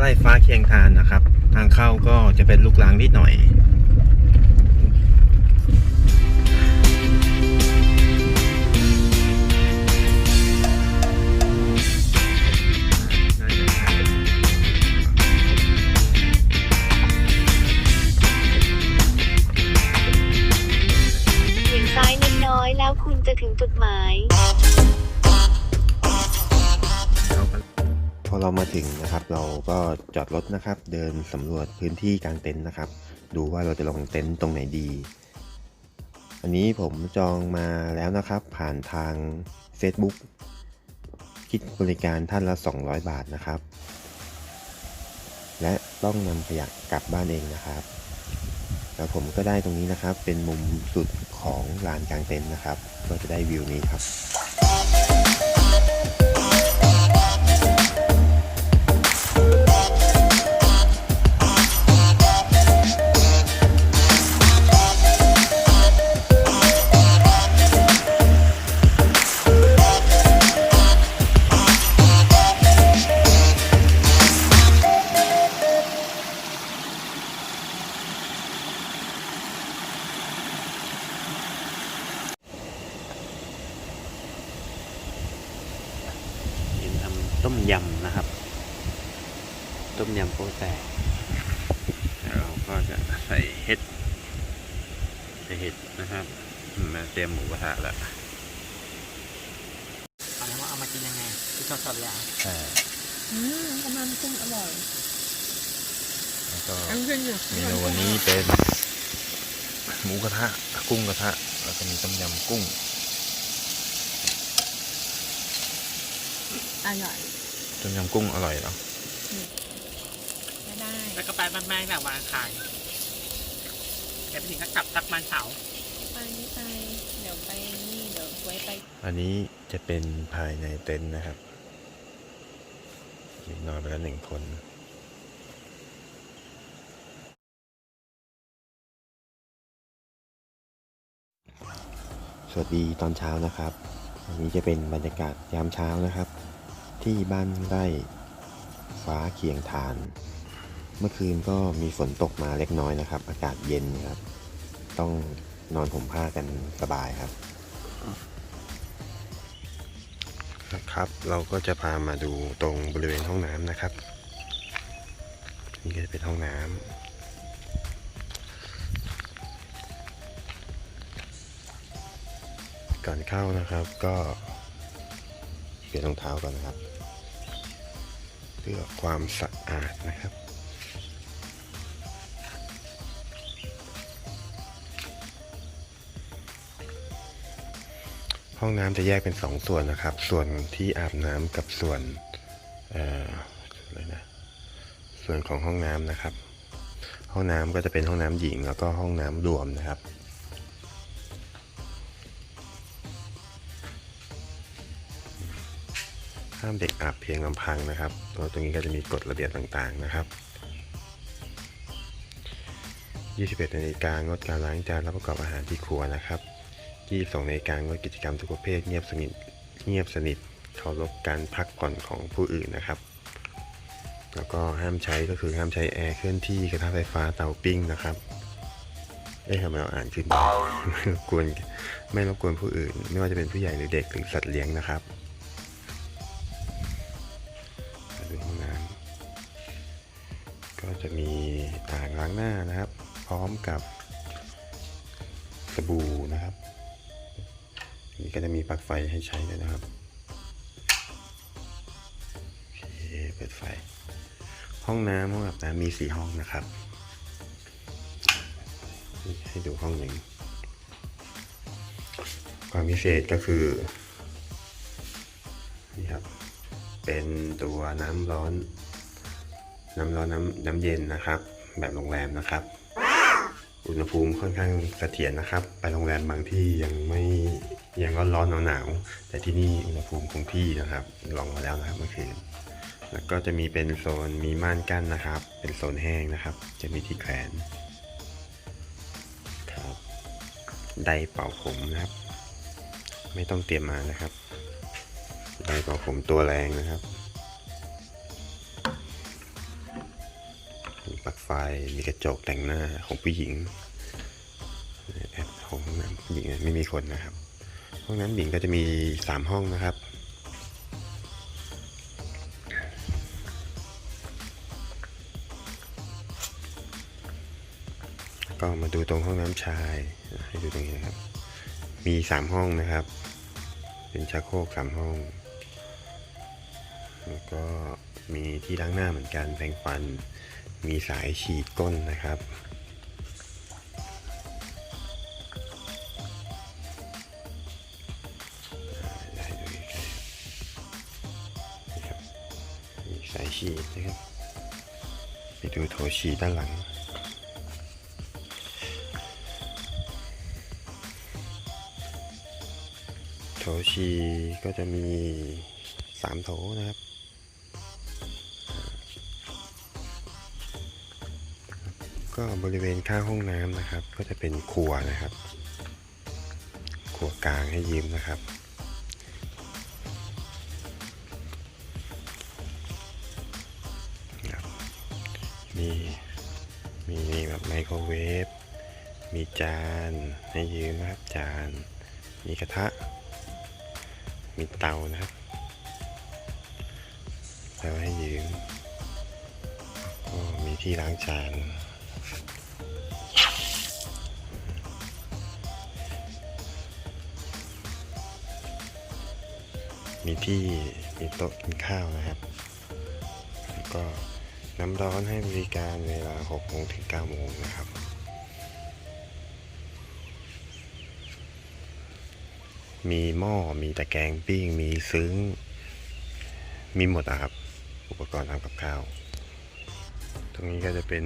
ไร่ฟ้าเคียงทานนะครับ ทางเข้าก็จะเป็นลูกลังนิดหน่อย เรามาถึงนะครับ เราก็จอดรถนะครับ เดินสำรวจพื้นที่กลางเต็นท์นะครับ ดูว่าเราจะลงเต็นท์ตรงไหนดี อันนี้ผมจองมาแล้วนะครับ ผ่านทาง Facebook คิดบริการท่านละ 200 บาทนะครับ และต้องนำขยะกลับบ้านเองนะครับ แล้วผมก็ได้ตรงนี้นะครับ เป็นมุมสุดของลานกลางเต็นท์นะครับ ก็จะได้วิวนี้ครับ ต้มยำนะครับ ต้มยำโป๊แตกแล้วเราก็จะใส่เห็ดใส่เห็ดนะครับมาเตรียมหมูกระทะแล้วเอาแล้วว่าเอามากินยังไงที่สดๆเลยอะใช่อืมกำลังกุ้งอร่อยแล้วก็อันขึ้นอยู่เมนูวันนี้เป็น หมูกระทะ กุ้งกระทะ แล้วก็มีต้มยำกุ้ง อร่อยต้มยำกุ้งอร่อยเหรอไม่ได้แล้วก็ไปบ้านแม่แบบวันอังคารเดี๋ยวไปถึงก็กลับสักวันเสาร์ไปไม่ไป เดี๋ยวไปนี่เดี๋ยวไว้ไป อันนี้จะเป็นภายในเต็นท์นะครับมีนอนไปแล้วหนึ่งคนสวัสดีตอนเช้านะครับ อันนี้จะเป็นบรรยากาศยามเช้านะครับ ที่บ้านไร่ฟ้าเคียงทาน เมื่อคืนก็มีฝนตกมาเล็กน้อยนะครับ อากาศเย็นครับ ต้องนอนห่มผ้ากันสบายครับนะครับ เราก็จะพามาดูตรงบริเวณห้องน้ำนะครับ นี่ก็จะเป็นห้องน้ำก่อนเข้านะครับก็ เปลี่ยนรองเท้าก่อนนะครับ เพื่อความสะอาดนะครับห้องน้ำจะแยกเป็นสองส่วนนะครับ ส่วนที่อาบน้ำกับส่วนเอ่ออะไรนะ ส่วนของห้องน้ำนะครับ ห้องน้ำก็จะเป็นห้องน้ำหญิง แล้วก็ห้องน้ำรวมนะครับ ห้ามเด็กอาบเพียงลำพังนะครับตัวตรงนี้ก็จะมีกฎระเบียบต่างๆนะครับ 21นาฬิกางดการล้างจานและประกอบอาหารที่ครัวนะครับ22นาฬิกางดกิจกรรมทุกประเภทเงียบสนิทเงียบสนิทเคารพการพักผ่อนของผู้อื่นนะครับ แล้วก็ห้ามใช้ก็คือห้ามใช้แอร์เคลื่อนที่กระทะไฟฟ้าเตาปิ้งนะครับเอ๊ะทำไมเราอ่านขึ้นไม่รบกวนไม่รบกวนผู้อื่น ไม่ว่าจะเป็นผู้ใหญ่หรือเด็กหรือสัตว์เลี้ยงนะครับ ล้างหน้านะครับ พร้อมกับสบู่นะครับ นี่ก็จะมีปลั๊กไฟให้ใช้ด้วยนะครับโอเคเปิดไฟ ห้องน้ำห้องอาบน้ำมีสี่ห้องนะครับให้ดูห้องหนึ่งความพิเศษก็คือนี่ครับเป็นตัวน้ำร้อน น้ำร้อนน้ำน้ำเย็นนะครับ แบบโรงแรมนะครับ อุณหภูมิค่อนข้างเสถียรนะครับ ไปโรงแรมบางที่ยังไม่ยังร้อนร้อนหนาวหนาวแต่ที่นี่อุณหภูมิคงที่นะครับ ลองมาแล้วนะครับเมื่อคืนแล้วก็จะมีเป็นโซนมีม่านกั้นนะครับ เป็นโซนแห้งนะครับ จะมีที่แขวนครับไดเป่าผมนะครับ ไม่ต้องเตรียมมานะครับไดเป่าผมตัวแรงนะครับ มีปลั๊กไฟ มีกระจกแต่งหน้าของผู้หญิงแอบของห้องน้ำผู้หญิงไม่มีคนนะครับ ห้องน้ำหญิงก็จะมีสามห้องนะครับ ก็มาดูตรงห้องน้ำชาย ให้ดูตรงนี้นะครับ มีสามห้องนะครับ เป็นชักโครกสามห้อง แล้วก็มีที่ล้างหน้าเหมือนกันแปรงฟัน มีสายฉีดก้นนะครับ มีสายฉีดนะครับ ไปดูโถฉีดด้านหลังโถชีก็จะมีสามโถนะครับ ก็บริเวณข้างห้องน้ำนะครับ ก็จะเป็นครัวนะครับครัวกลางให้ยืมนะครับ มีมีแบบไมโครเวฟ มีจานให้ยืมนะครับจาน มีกระทะ มีเตานะครับเตาให้ยืมก็มีที่ล้างจาน มีที่มีโต๊ะกินข้าวนะครับ แล้วก็น้ำร้อนให้บริการเวลา6โมงถึง9โมงนะครับ มีหม้อ มีตะแกรงปิ้ง มีซึ้ง มีหมดอะครับ อุปกรณ์ทำกับข้าว ตรงนี้ก็จะเป็น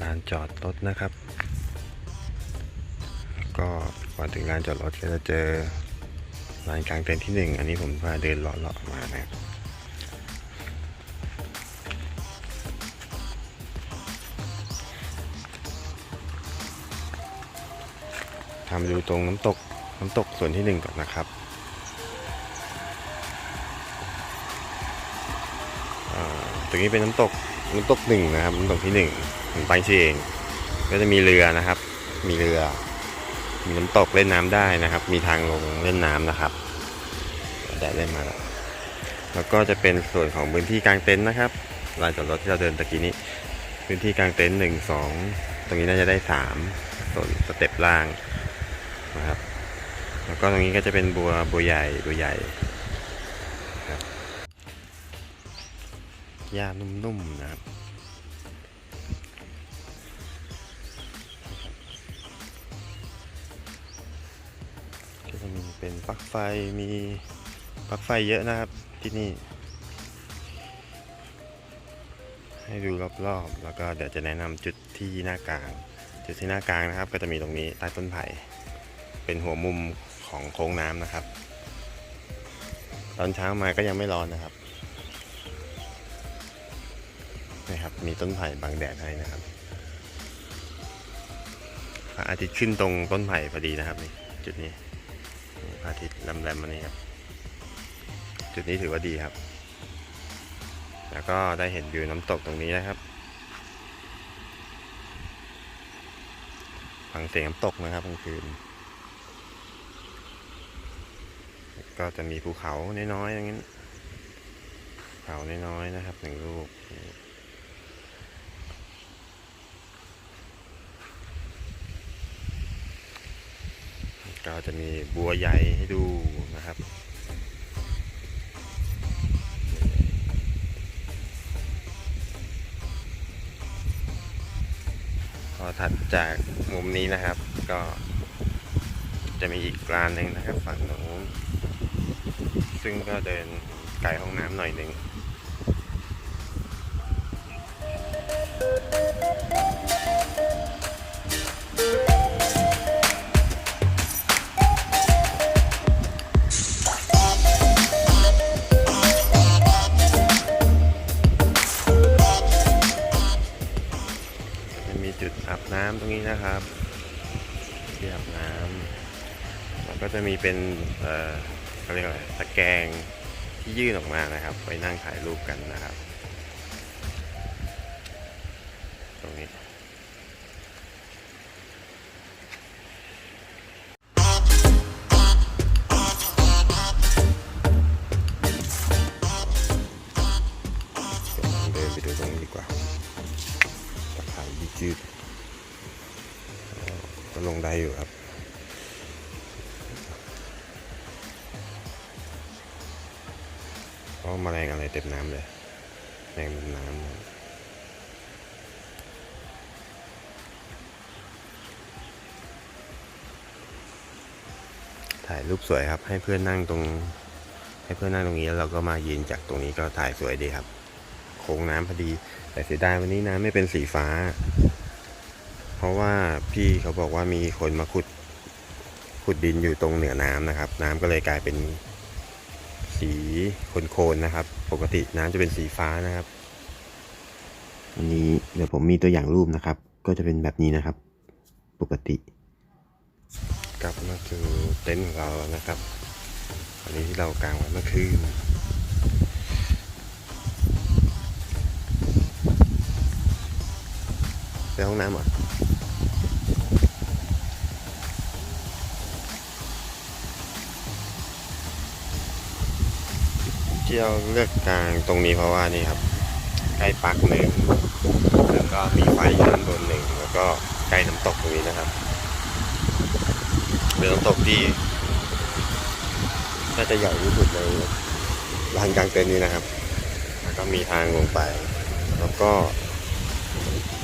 ลานจอดรถนะครับแล้วก็ก่อนถึงลานจอดรถก็จะเจอ ลานกลางเต็นท์ที่หนึ่งอันนี้ผมพาเดินเลาะๆมานะครับทำดูตรงน้ำตกน้ำตกส่วนที่หนึ่งก่อนนะครับอ่าตรงนี้เป็นน้ำตกน้ำตกหนึ่งนะครับน้ำตกที่หนึ่งผมไปเอง ก็จะมีเรือนะครับ มีเรือ มีน้ำตกเล่นน้ำได้นะครับ มีทางลงเล่นน้ำนะครับได้เล่นมาแล้วแล้วก็จะเป็นส่วนของพื้นที่กลางเต็นท์นะครับลานจอดรถที่เราเดินตะกี้นี้ พื้นที่กลางเต็นท์หนึ่งสองตรงนี้น่าจะได้สามส่วนสเต็ปล่างนะครับ แล้วก็ตรงนี้ก็จะเป็นบัวบัวใหญ่บัวใหญ่ครับหญ้านุ่มๆนะครับ เป็นปลั๊กไฟมีปลั๊กไฟเยอะนะครับที่นี่ ให้ดูรอบๆ แล้วก็เดี๋ยวจะแนะนำจุดที่หน้ากลาง จุดที่หน้ากลางนะครับ ก็จะมีตรงนี้ใต้ต้นไผ่เป็นหัวมุมของโค้งน้ำนะครับ ตอนเช้ามาก็ยังไม่ร้อนนะครับนี่ครับ มีต้นไผ่บังแดดให้นะครับพระอาทิตย์ขึ้นตรงต้นไผ่พอดีนะครับนี่จุดนี้ อาทิตย์แรมๆมานี่ครับ จุดนี้ถือว่าดีครับ แล้วก็ได้เห็นวิวน้ำตกตรงนี้นะครับ ฟังเสียงน้ำตกนะครับกลางคืน ก็จะมีภูเขาน้อยๆอย่างนี้ ภูเขาน้อยๆนะครับหนึ่งลูก ก็จะมีบัวใหญ่ให้ดูนะครับพอถัดจากมุมนี้นะครับ ก็จะมีอีกลานหนึ่งนะครับฝั่งโน้นซึ่งก็เดินไกลห้องน้ำหน่อยหนึ่ง จุดอาบน้ำตรงนี้นะครับที่อาบน้ำแล้วก็จะมีเป็นเอ่อเขาเรียกอะไรตะแกรงที่ยื่นออกมานะครับ ไปนั่งถ่ายรูปกันนะครับ ตรงนี้เดี๋ยวลองเดินไปดูตรงนี้ดีกว่าตะไคร้ยืด ก็ลงได้อยู่ครับเพราแมลงอะไรเต็มน้ำเลยแมลงน้ำถ่ายรูปสวยครับ ให้เพื่อนนั่งตรง ให้เพื่อนนั่งตรงนี้แล้วเราก็มายืนจากตรงนี้ก็ถ่ายสวยดีครับ โค้งน้ำพอดี แต่เสียดายวันนี้น้ำไม่เป็นสีฟ้า ราะว่าพี่เขาบอกว่ามีคนมาขุดขุดดินอยู่ตรงเหนือน้ำนะครับ น้ำก็เลยกลายเป็นสีโคลนๆนะครับ ปกติน้ำจะเป็นสีฟ้านะครับ อันนี้เดี๋ยวผมมีตัวอย่างรูปนะครับ ก็จะเป็นแบบนี้นะครับ ปกติ กลับมาสู่เต็นท์ของเราแล้วนะครับ อันนี้ที่เรากางไว้เมื่อคืนไปห้องน้ำเหรอ ที่เราเลือกกลางตรงนี้เพราะว่านี่ครับ ใกล้ปักหนึ่งแล้วก็มีไฟอยู่ด้านบนหนึ่งแล้วก็ใกล้น้ำตกตรงนี้นะครับเป็นน้ำตกที่น่าจะใหญ่ที่สุดในลานกลางเต็นท์นี้นะครับ แล้วก็มีทางลงไป แล้วก็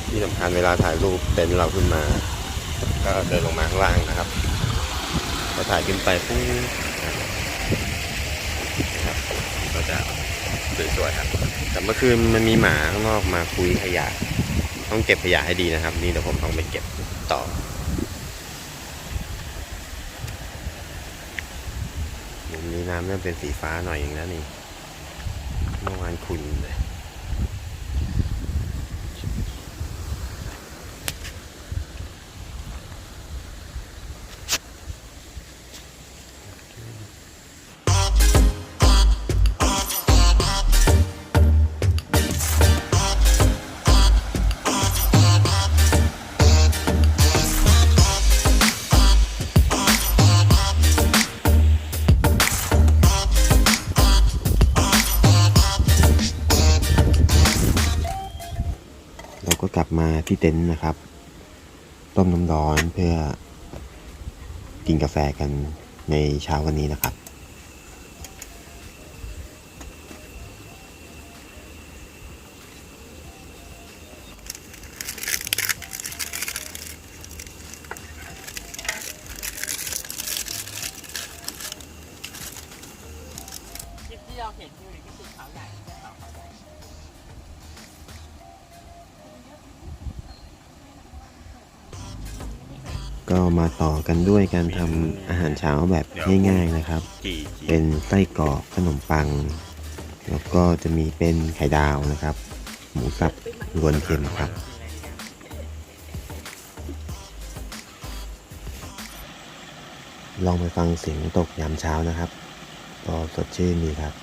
ที่สำคัญเวลาถ่ายรูปเต็นท์เราขึ้นมา ก็เดินลงมาข้างล่างนะครับพอถ่ายขึ้นไปปุ๊บ ก็จะสวยๆครับ แต่เมื่อคืนมันมีหมาข้างนอกมาคุยขยะ ต้องเก็บขยะให้ดีนะครับ นี่เดี๋ยวผมต้องไปเก็บต่อมุมนี้น้ำเริ่มเป็นสีฟ้าหน่อยอย่างนั้นนี่เมื่อวานขุ่นเลย ที่เต็นท์นะครับ ต้มน้ำร้อนเพื่อกินกาแฟกันในเช้าวันนี้นะครับ มาต่อกันด้วยการทำอาหารเช้าแบบง่ายๆนะครับ เป็นไส้กรอกขนมปัง แล้วก็จะมีเป็นไข่ดาวนะครับ หมูสับรวนเค็มครับลองไปฟังเสียงตกยามเช้านะครับ ก็สดชื่นดีครับ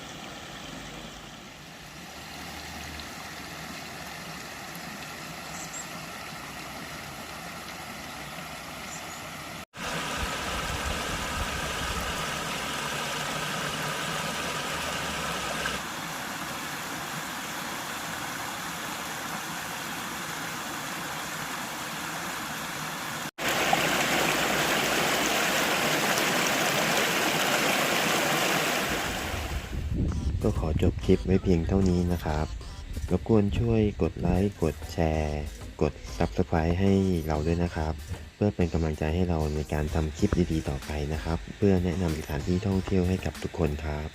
ก็ ขอจบคลิปไว้เพียงเท่านี้นะครับ รบกวนช่วยกดไลค์ กดแชร์ กด Subscribe ให้เราด้วยนะครับ เพื่อเป็นกำลังใจให้เราในการทำคลิปดีๆต่อไปนะครับ เพื่อแนะนำสถานที่ท่องเที่ยวให้กับทุกคนครับ